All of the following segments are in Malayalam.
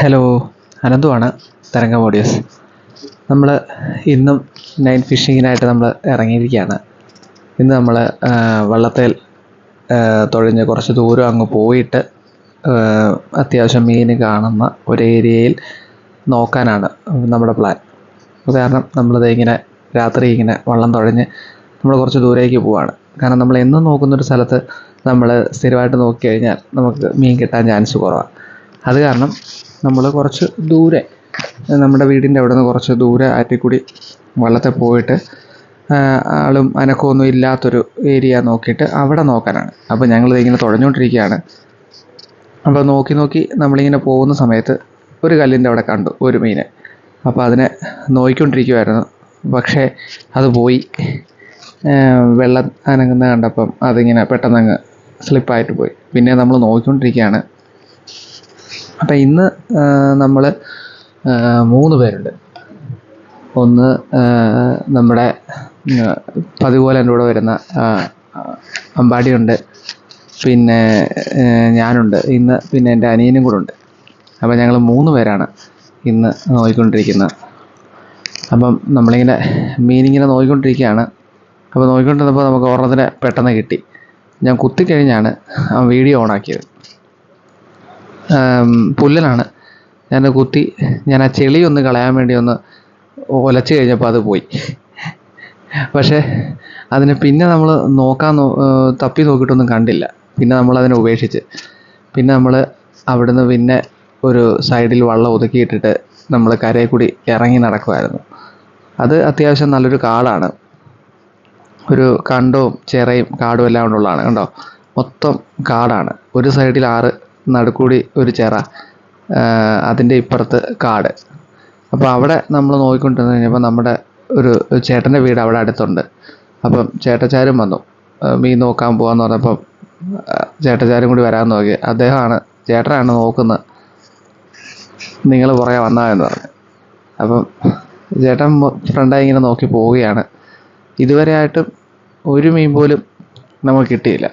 ഹലോ അനന്തുവാണ് തരംഗം ഓഡിയോസ് നമ്മൾ ഇന്നും നൈറ്റ് ഫിഷിങ്ങിനായിട്ട് നമ്മൾ ഇറങ്ങിയിരിക്കുകയാണ്. ഇന്ന് നമ്മൾ വള്ളത്തേൽ തൊഴിഞ്ഞ് കുറച്ച് ദൂരം അങ്ങ് പോയിട്ട് അത്യാവശ്യം മീൻ കാണുന്ന ഒരു ഏരിയയിൽ നോക്കാനാണ് നമ്മുടെ പ്ലാൻ കാരണം നമ്മളിത് ഇങ്ങനെ രാത്രി ഇങ്ങനെ വള്ളം തുഴഞ്ഞ് നമ്മൾ കുറച്ച് ദൂരേക്ക് പോവാണ്. കാരണം നമ്മൾ എന്നും നോക്കുന്നൊരു സ്ഥലത്ത് നമ്മൾ സ്ഥിരമായിട്ട് നോക്കി കഴിഞ്ഞാൽ നമുക്ക് മീൻ കിട്ടാൻ ചാൻസ് കുറവാണ് അത് കാരണം നമ്മൾ കുറച്ച് ദൂരെ നമ്മുടെ വീടിന്റെ അവിടെ നിന്ന് കുറച്ച് ദൂരെ ആറ്റിക്കുടി വള്ളത്തിൽ പോയിട്ട് ആളും അനക്കമൊന്നും ഇല്ലാത്തൊരു ഏരിയ നോക്കിയിട്ട് അവിടെ നോക്കാനാണ്. അപ്പോൾ ഞങ്ങളിത് ഇങ്ങനെ തുഴഞ്ഞുകൊണ്ടിരിക്കുകയാണ്. അപ്പോൾ നോക്കി നോക്കി നമ്മളിങ്ങനെ പോകുന്ന സമയത്ത് ഒരു കല്ലിന്റെ അവിടെ കണ്ടു ഒരു മീനെ. അപ്പോൾ അതിനെ നോക്കിക്കൊണ്ടിരിക്കുമായിരുന്നു പക്ഷേ അത് പോയി. വെള്ളം അനങ്ങുന്ന കണ്ടപ്പം അതിങ്ങനെ പെട്ടെന്നങ്ങ് സ്ലിപ്പായിട്ട് പോയി. പിന്നെ നമ്മൾ നോക്കിക്കൊണ്ടിരിക്കുകയാണ് അപ്പം ഇന്ന് നമ്മൾ മൂന്ന് പേരുണ്ട്. ഒന്ന് നമ്മുടെ പതിപോലെ എന്റെ കൂടെ വരുന്ന അമ്പാടിയുണ്ട്. പിന്നെ ഞാനുണ്ട്. ഇന്ന് പിന്നെ എന്റെ അനിയനും കൂടെ ഉണ്ട്. അപ്പം ഞങ്ങൾ മൂന്ന് പേരാണ് ഇന്ന് നോക്കിക്കൊണ്ടിരിക്കുന്നത് അപ്പം നമ്മളിങ്ങനെ മീനിങ്ങനെ നോക്കിക്കൊണ്ടിരിക്കുകയാണ് അപ്പോൾ നോക്കിക്കൊണ്ടിരുന്നപ്പോൾ നമുക്ക് ഒരെണ്ണത്തിനെ പെട്ടെന്ന് കിട്ടി. ഞാൻ കുത്തിക്കഴിഞ്ഞാണ് ആ വീഡിയോ ഓണാക്കിയത്. പുല്ലനാണ്. ഞാൻ കുത്തി ഞാൻ ആ ചെളി ഒന്ന് കളയാൻ വേണ്ടി ഒന്ന് ഒലച്ച് കഴിഞ്ഞപ്പോൾ അത് പോയി. പക്ഷേ അതിനെ പിന്നെ നമ്മൾ നോക്കാൻ തപ്പി നോക്കിയിട്ടൊന്നും കണ്ടില്ല. പിന്നെ നമ്മൾ അതിനെ ഉപേക്ഷിച്ച്. പിന്നെ നമ്മൾ അവിടുന്ന് പിന്നെ ഒരു സൈഡിൽ വള്ളം ഒതുക്കിയിട്ടിട്ട് നമ്മൾ കരയിൽ കൂടി ഇറങ്ങി നടക്കുമായിരുന്നു അത് അത്യാവശ്യം നല്ലൊരു കാടാണ്. ഒരു കണ്ടവും ചിറയും കാടും എല്ലാം കൊണ്ടുള്ളതാണ് കണ്ടോ? മൊത്തം കാടാണ്. ഒരു സൈഡിൽ ആറ് നടുക്കൂടി ഒരു ചിറ അതിന്റെ ഇപ്പുറത്ത് കാട്. അപ്പോൾ അവിടെ നമ്മൾ നോക്കിക്കൊണ്ടിരുന്ന് കഴിഞ്ഞപ്പോൾ നമ്മുടെ ഒരു ചേട്ടന്റെ വീട് അവിടെ അടുത്തുണ്ട്. അപ്പം ചേട്ടച്ചാരും വന്നു. മീൻ നോക്കാൻ പോകാമെന്ന് പറഞ്ഞപ്പം ചേട്ടച്ചാരും കൂടി വരാൻ നോക്കി. അദ്ദേഹമാണ് ചേട്ടനാണ് നോക്കുന്നത്. നിങ്ങൾ പുറകെ വന്നാ എന്ന് പറഞ്ഞു. അപ്പം ചേട്ടൻ ഫ്രണ്ടായി ഇങ്ങനെ നോക്കി പോവുകയാണ്. ഇതുവരെ ആയിട്ടും ഒരു മീൻ പോലും നമുക്ക് കിട്ടിയില്ല.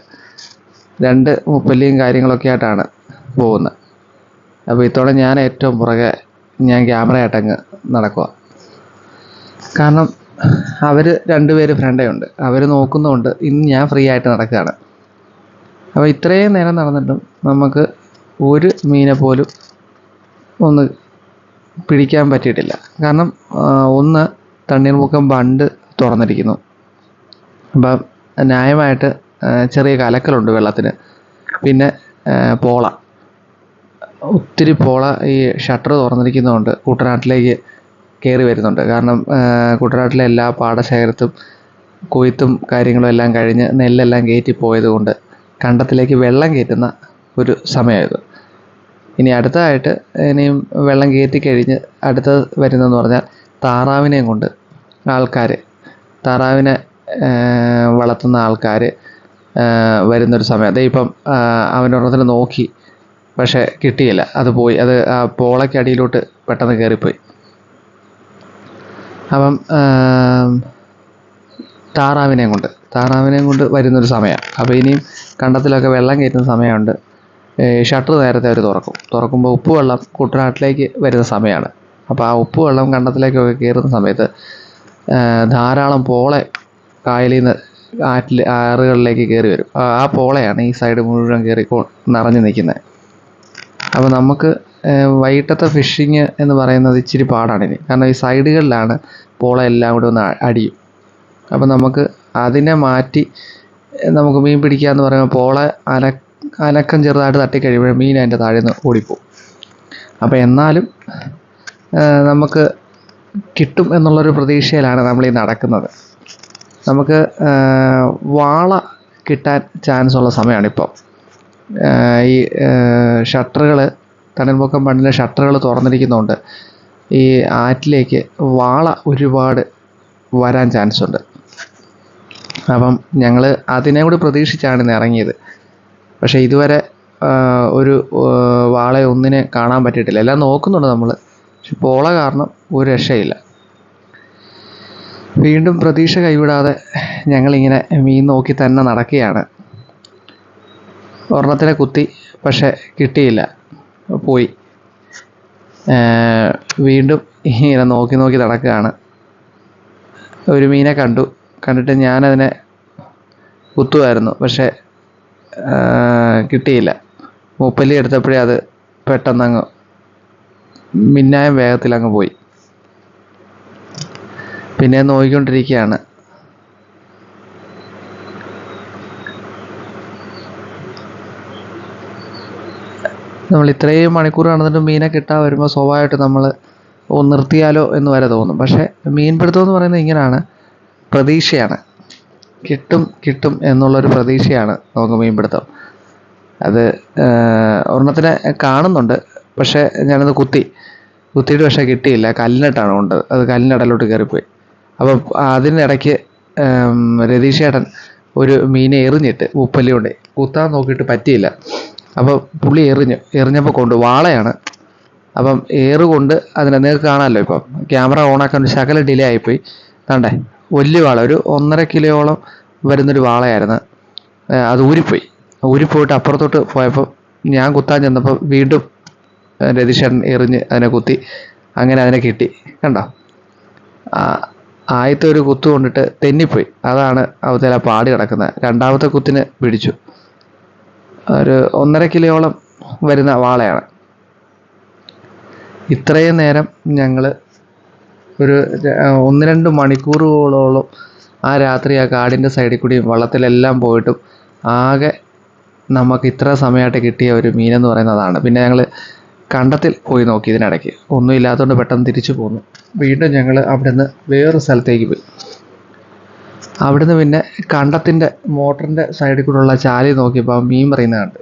രണ്ട് മുപ്പല്ലിയും കാര്യങ്ങളൊക്കെ ആയിട്ടാണ് പോകുന്നത് അപ്പോൾ ഇത്തവണ ഞാൻ ഏറ്റവും പുറകെ ഞാൻ ക്യാമറയായിട്ടങ്ങ് നടക്കുക കാരണം അവർ രണ്ടുപേര് ഫ്രണ്ടേ ഉണ്ട്. അവർ നോക്കുന്നതുകൊണ്ട് ഇന്ന് ഞാൻ ഫ്രീ ആയിട്ട് നടക്കുകയാണ്. അപ്പോൾ ഇത്രയും നേരം നടന്നിട്ടും നമുക്ക് ഒരു മീനെ പോലും ഒന്ന് പിടിക്കാൻ പറ്റിയിട്ടില്ല. കാരണം ഒന്ന് തണ്ണീർമുക്കം ബണ്ട് തുറന്നിരിക്കുന്നു. അപ്പം ന്യായമായിട്ട് ചെറിയ കലക്കലുണ്ട് വെള്ളത്തിന്. പിന്നെ പോള. ഒത്തിരി പോള ഈ ഷട്ടർ തുറന്നിരിക്കുന്നതുകൊണ്ട് കുട്ടനാട്ടിലേക്ക് കയറി വരുന്നുണ്ട്. കാരണം കുട്ടനാട്ടിലെ എല്ലാ പാടശേഖരത്തും കൊയ്ത്തും കാര്യങ്ങളും എല്ലാം കഴിഞ്ഞ് നെല്ലെല്ലാം കയറ്റി പോയതുകൊണ്ട് കണ്ടത്തിലേക്ക് വെള്ളം കയറ്റുന്ന ഒരു സമയമായത്. ഇനി അടുത്തതായിട്ട് ഇനിയും വെള്ളം കയറ്റി കഴിഞ്ഞ് അടുത്ത വരുന്നതെന്ന് പറഞ്ഞാൽ താറാവിനെയും കൊണ്ട് ആൾക്കാർ താറാവിനെ വളർത്തുന്ന ആൾക്കാർ വരുന്നൊരു സമയം. അതേ ഇപ്പം ആ, അവനൊരെണ്ണത്തിന് നോക്കി പക്ഷേ കിട്ടിയില്ല. അത് പോയി. അത് ആ പോളയ്ക്ക് അടിയിലോട്ട് പെട്ടെന്ന് കയറിപ്പോയി. അപ്പം താറാവിനെയും കൊണ്ട് താറാവിനെയും കൊണ്ട് വരുന്നൊരു സമയമാണ് അപ്പോൾ ഇനിയും കണ്ടത്തിലൊക്കെ വെള്ളം കയറ്റുന്ന സമയമുണ്ട്. ഷട്ടർ നേരത്തെ അവർ തുറക്കും. തുറക്കുമ്പോൾ ഉപ്പ് വെള്ളം കുട്ടനാട്ടിലേക്ക് വരുന്ന സമയമാണ്. അപ്പോൾ ആ ഉപ്പ് വെള്ളം കണ്ടത്തിലേക്കൊക്കെ കയറുന്ന സമയത്ത് ധാരാളം പോളെ കായലിൽ നിന്ന് ആറ്റിൽ ആറുകളിലേക്ക് കയറി വരും. ആ പോളയാണ് ഈ സൈഡ് മുഴുവൻ കയറി നിറഞ്ഞു നിൽക്കുന്നത്. അപ്പോൾ നമുക്ക് വൈകിട്ടത്തെ ഫിഷിങ് എന്ന് പറയുന്നത് ഇച്ചിരി പാടാണ് ഇനി. കാരണം ഈ സൈഡുകളിലാണ് പോള എല്ലാം കൂടെ ഒന്ന് അടിയും. അപ്പോൾ നമുക്ക് അതിനെ മാറ്റി നമുക്ക് മീൻ പിടിക്കുക എന്ന് പറയുമ്പോൾ പോള അന അനക്കം ചെറുതായിട്ട് തട്ടിക്കഴിയുമ്പോൾ മീൻ അതിന്റെ താഴെ നിന്ന് ഓടിപ്പോവും. അപ്പോൾ എന്നാലും നമുക്ക് കിട്ടും എന്നുള്ളൊരു പ്രതീക്ഷയിലാണ് നമ്മൾ ഈ നടക്കുന്നത്. നമുക്ക് വാള കിട്ടാൻ ചാൻസ് ഉള്ള സമയമാണിപ്പോൾ ആഹ് ഈ ഷട്ടറുകൾ തണൽമുഖം ബണ്ടിലെ ഷട്ടറുകൾ തുറന്നിരിക്കുന്നതുകൊണ്ട് ഈ ആറ്റിലേക്ക് വാള ഒരുപാട് വരാൻ ചാൻസ് ഉണ്ട് അപ്പം ഞങ്ങൾ അതിനെ കൂടി പ്രതീക്ഷിച്ചാണ് ഇന്ന് ഇറങ്ങിയത്. പക്ഷേ ഇതുവരെ ഒരു വാളെ ഒന്നിനെ കാണാൻ പറ്റിയിട്ടില്ല. എല്ലാം നോക്കുന്നുണ്ട് നമ്മൾ പക്ഷെ പോള കാരണം ഒരു രക്ഷയില്ല. വീണ്ടും പ്രതീക്ഷ കൈവിടാതെ ഞങ്ങളിങ്ങനെ മീൻ നോക്കി തന്നെ നടക്കുകയാണ്. ഒരെണ്ണത്തിനെ കുത്തി പക്ഷെ കിട്ടിയില്ല. പോയി. വീണ്ടും ഇങ്ങനെ നോക്കി നോക്കി നടക്കുകയാണ്. ഒരു മീനെ കണ്ടു. കണ്ടിട്ട് ഞാനതിനെ കുത്തുമായിരുന്നു പക്ഷേ കിട്ടിയില്ല. മുപ്പല്ലി എടുത്തപ്പോഴേ അത് പെട്ടെന്നങ്ങ് മിന്നായം വേഗത്തിൽ അങ്ങ് പോയി. പിന്നെ നോക്കിക്കൊണ്ടിരിക്കുകയാണ്. നമ്മൾ ഇത്രയും മണിക്കൂർ നടന്നിട്ട് മീനെ കിട്ടാൻ വരുമ്പോൾ സ്വാഭാവികമായിട്ട് നമ്മൾ ഓ നിർത്തിയാലോ എന്ന് വരെ തോന്നും. പക്ഷേ മീൻപിടുത്തം എന്ന് പറയുന്നത് ഇങ്ങനെയാണ് പ്രതീക്ഷയാണ്. കിട്ടും കിട്ടും എന്നുള്ളൊരു പ്രതീക്ഷയാണ് നമുക്ക് മീൻപിടുത്തം. അത് ഒരെണ്ണത്തിനെ കാണുന്നുണ്ട്. പക്ഷേ ഞാനത് കുത്തി. കുത്തിയിട്ട് പക്ഷേ കിട്ടിയില്ല. കല്ലിനിട്ടാണ് കൊണ്ടത് അത് കല്ലിന്റെ ഇടയിലോട്ട് കയറിപ്പോയി. അപ്പം അതിനിടയ്ക്ക് രതീഷേട്ടൻ ഒരു മീനെ എറിഞ്ഞിട്ട് ഉപ്പല്ലി കൊണ്ട് കുത്താൻ നോക്കിയിട്ട് പറ്റിയില്ല. അപ്പം പുള്ളി എറിഞ്ഞു എറിഞ്ഞപ്പോൾ കൊണ്ട് വാളയാണ്. അപ്പം ഏറ് കൊണ്ട് അതിനെ നിങ്ങൾക്ക് കാണാമല്ലോ ഇപ്പം. ക്യാമറ ഓണാക്കാൻ ശകല ഡിലേ ആയിപ്പോയി. കണ്ടേ വലിയ വാള ഒരു ഒന്നര കിലോയോളം വരുന്നൊരു വാളയായിരുന്നു. അത് ഊരിപ്പോയി. ഊരിപ്പോയിട്ട് അപ്പുറത്തോട്ട് പോയപ്പോൾ ഞാൻ കുത്താൻ ചെന്നപ്പോൾ വീണ്ടും രതീഷേട്ടൻ എറിഞ്ഞ് അതിനെ കുത്തി. അങ്ങനെ അതിനെ കിട്ടി. കണ്ടോ? ആദ്യത്തെ ഒരു കുത്തു കൊണ്ടിട്ട് തെന്നിപ്പോയി. അതാണ് അവത്തേൽ പാടി പാട് കിടക്കുന്നത് രണ്ടാമത്തെ കുത്തിന് പിടിച്ചു. ഒരു ഒന്നര കിലോയോളം വരുന്ന വാളയാണ്. ഇത്രയും നേരം ഞങ്ങൾ ഒരു ഒന്ന് രണ്ട് മണിക്കൂറുകളോളം ആ രാത്രി ആ കാടിന്റെ സൈഡിൽ കൂടിയും വള്ളത്തിലെല്ലാം പോയിട്ടും ആകെ നമുക്ക് ഇത്ര സമയമായിട്ട് കിട്ടിയ ഒരു മീനെന്ന് പറയുന്നതാണ്. പിന്നെ ഞങ്ങൾ കണ്ടത്തിൽ പോയി നോക്കി ഇതിനിടയ്ക്ക്. ഒന്നും ഇല്ലാത്തതുകൊണ്ട് പെട്ടെന്ന് തിരിച്ചു പോന്നു. വീണ്ടും ഞങ്ങൾ അവിടെ നിന്ന് വേറൊരു സ്ഥലത്തേക്ക് പോയി. അവിടുന്ന് പിന്നെ കണ്ടത്തിന്റെ മോട്ടറിന്റെ സൈഡിൽ കൂടെയുള്ള ചാലി നോക്കിയപ്പോൾ മീൻ പറയുന്നത് കണ്ട്.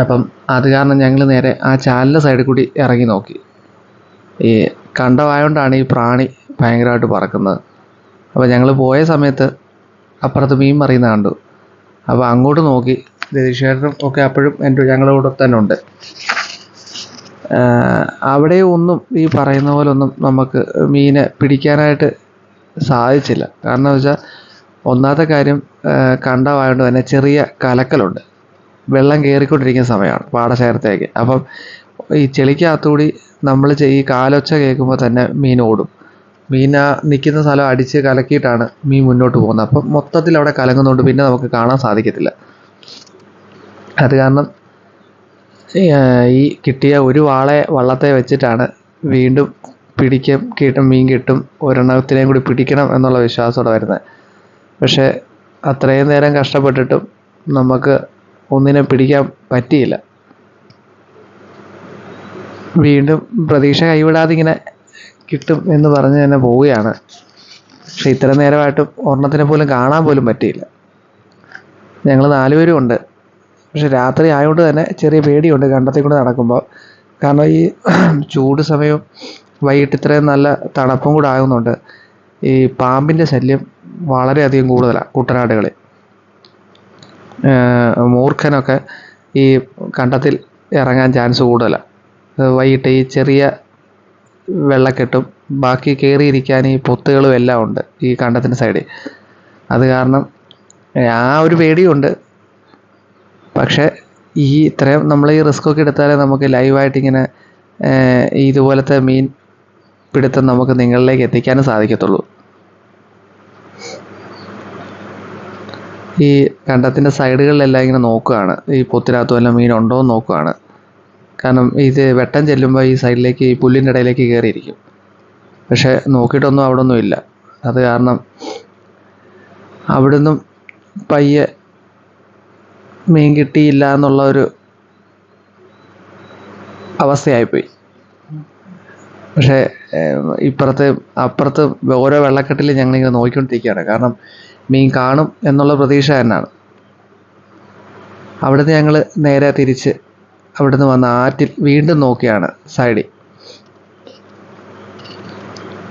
അപ്പം അത് കാരണം ഞങ്ങൾ നേരെ ആ ചാലിന്റെ സൈഡിൽ കൂടി ഇറങ്ങി നോക്കി. ഈ കണ്ടമായതുകൊണ്ടാണ് ഈ പ്രാണി ഭയങ്കരമായിട്ട് പറക്കുന്നത്. അപ്പോൾ ഞങ്ങൾ പോയ സമയത്ത് അപ്പുറത്ത് മീൻ മറിയുന്ന കണ്ടു. അപ്പോൾ അങ്ങോട്ട് നോക്കി. രതീഷേട്ടനും ഒക്കെ അപ്പോഴും എന്റെ ഞങ്ങളുടെ കൂടെ തന്നെ ഉണ്ട്. അവിടെ ഒന്നും ഈ പറയുന്ന പോലെ ഒന്നും നമുക്ക് മീനെ പിടിക്കാനായിട്ട് സാധിച്ചില്ല. കാരണം വെച്ചാൽ ഒന്നാമത്തെ കാര്യം കണ്ടമായതുകൊണ്ട് തന്നെ ചെറിയ കലക്കലുണ്ട്. വെള്ളം കയറിക്കൊണ്ടിരിക്കുന്ന സമയമാണ് പാടശേഖരത്തേക്ക്. അപ്പം ഈ ചെളിക്കകത്തുകൂടി നമ്മൾ ഈ കാലൊച്ച കേൾക്കുമ്പോൾ തന്നെ മീൻ ഓടും. മീൻ ആ നിൽക്കുന്ന സ്ഥലം അടിച്ച് കലക്കിയിട്ടാണ് മീൻ മുന്നോട്ട് പോകുന്നത്. അപ്പം മൊത്തത്തിൽ അവിടെ കലങ്ങുന്നതുകൊണ്ട് പിന്നെ നമുക്ക് കാണാൻ സാധിക്കത്തില്ല. അത് കാരണം ഈ കിട്ടിയ ഒരു വാളെ വള്ളത്തെ വെച്ചിട്ടാണ് വീണ്ടും പിടിക്കും കിട്ടും മീൻ കിട്ടും ഒരെണ്ണത്തിനെയും കൂടി പിടിക്കണം എന്നുള്ള വിശ്വാസത്തോടെ വരുന്നത് പക്ഷേ അത്രയും നേരം കഷ്ടപ്പെട്ടിട്ടും നമുക്ക് ഒന്നിനെ പിടിക്കാൻ പറ്റിയില്ല. വീണ്ടും പ്രതീക്ഷ കൈവിടാതെ ഇങ്ങനെ കിട്ടും എന്ന് പറഞ്ഞ് തന്നെ പോവുകയാണ്. പക്ഷെ ഇത്ര നേരമായിട്ടും ഒരെണ്ണത്തിനെ പോലും കാണാൻ പോലും പറ്റിയില്ല. ഞങ്ങൾ നാലുപേരും ഉണ്ട്. പക്ഷെ രാത്രി ആയതുകൊണ്ട് തന്നെ ചെറിയ പേടിയുണ്ട് കണ്ടത്തിൽ കൂടെ നടക്കുമ്പോൾ കാരണം ഈ ചൂട് സമയവും വൈകിട്ട് ഇത്രയും നല്ല തണുപ്പും കൂടെ ആകുന്നുണ്ട്. ഈ പാമ്പിന്റെ ശല്യം വളരെയധികം കൂടുതലാണ് കുട്ടനാടുകളിൽ. മൂർഖനൊക്കെ ഈ കണ്ടത്തിൽ ഇറങ്ങാൻ ചാൻസ് കൂടുതലാണ് വൈകിട്ട് ഈ ചെറിയ വെള്ളക്കെട്ടും ബാക്കി കയറിയിരിക്കാൻ ഈ പൊത്തുകളും എല്ലാം ഉണ്ട് ഈ കണ്ടത്തിന്റെ സൈഡിൽ. അത് കാരണം ആ ഒരു പേടിയുണ്ട്. പക്ഷേ ഈ ഇത്രയും നമ്മൾ ഈ റിസ്ക് ഒക്കെ എടുത്താലേ നമുക്ക് ലൈവായിട്ട് ഇങ്ങനെ ഇതുപോലത്തെ മീൻ പിടുത്തം നമുക്ക് നിങ്ങളിലേക്ക് എത്തിക്കാനും സാധിക്കത്തുള്ളൂ. ഈ കണ്ടത്തിന്റെ സൈഡുകളിലെല്ലാം ഇങ്ങനെ നോക്കുകയാണ്. ഈ പൊത്തിനകത്ത് വല്ല മീനുണ്ടോ എന്ന് നോക്കുകയാണ്. കാരണം ഇത് വെട്ടം ചെല്ലുമ്പോൾ ഈ സൈഡിലേക്ക് ഈ പുല്ലിന്റെ ഇടയിലേക്ക് കയറിയിരിക്കും. പക്ഷേ നോക്കിയിട്ടൊന്നും അവിടെ ഒന്നും ഇല്ല. അത് കാരണം അവിടുന്ന് പയ്യെ മീൻ കിട്ടിയില്ല എന്നുള്ള ഒരു അവസ്ഥയായിപ്പോയി. പക്ഷേ ഇപ്പുറത്ത് അപ്പുറത്ത് ഓരോ വെള്ളക്കെട്ടിൽ ഞങ്ങളിങ്ങനെ നോക്കിക്കൊണ്ടിരിക്കുകയാണ്. കാരണം മീൻ കാണും എന്നുള്ള പ്രതീക്ഷ തന്നെയാണ്. അവിടുന്ന് ഞങ്ങൾ നേരെ തിരിച്ച് അവിടുന്ന് വന്ന് ആറ്റിൽ വീണ്ടും നോക്കിയാണ് സൈഡിൽ.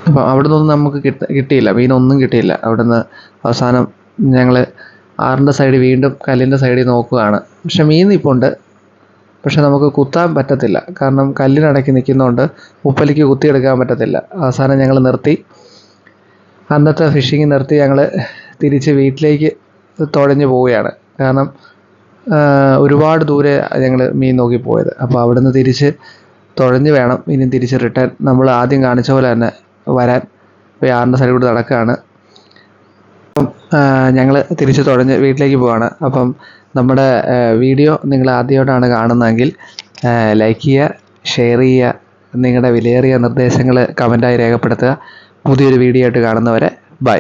അപ്പം അവിടുന്ന് ഒന്നും നമുക്ക് കിട്ട കിട്ടിയില്ല. മീനൊന്നും കിട്ടിയില്ല. അവിടുന്ന് അവസാനം ഞങ്ങൾ ആറിന്റെ സൈഡിൽ വീണ്ടും കല്ലിന്റെ സൈഡിൽ നോക്കുകയാണ്. പക്ഷെ മീൻ നിൽപ്പുണ്ട് പക്ഷെ നമുക്ക് കുത്താൻ പറ്റത്തില്ല. കാരണം കല്ലിനടക്കി നിൽക്കുന്നതുകൊണ്ട് ഉപ്പലിക്ക് കുത്തിയെടുക്കാൻ പറ്റത്തില്ല. അവസാനം ഞങ്ങൾ നിർത്തി. അന്നത്തെ ഫിഷിങ് നിർത്തി ഞങ്ങൾ തിരിച്ച് വീട്ടിലേക്ക് തുഴഞ്ഞു പോവുകയാണ്. കാരണം ഒരുപാട് ദൂരെ ഞങ്ങൾ മീൻ നോക്കി പോയത്. അപ്പോൾ അവിടുന്ന് തിരിച്ച് തുഴഞ്ഞ് വേണം. ഇനി തിരിച്ച് റിട്ടേൺ നമ്മൾ ആദ്യം കാണിച്ച പോലെ തന്നെ വരാൻ ഇപ്പോൾ ആറിന്റെ സൈഡിൽ കൂടെ നടക്കുകയാണ്. അപ്പം ഞങ്ങൾ തിരിച്ച് തുഴഞ്ഞ് വീട്ടിലേക്ക് പോവാണ് അപ്പം നമ്മുടെ വീഡിയോ നിങ്ങൾ ആദ്യമായിട്ടാണ് കാണുന്നതെങ്കിൽ ലൈക്ക് ചെയ്യുക ഷെയർ ചെയ്യുക നിങ്ങളുടെ വിലയേറിയ നിർദ്ദേശങ്ങൾ കമന്റായി രേഖപ്പെടുത്തുക. പുതിയൊരു വീഡിയോ ആയിട്ട് കാണുന്നവരെ ബൈ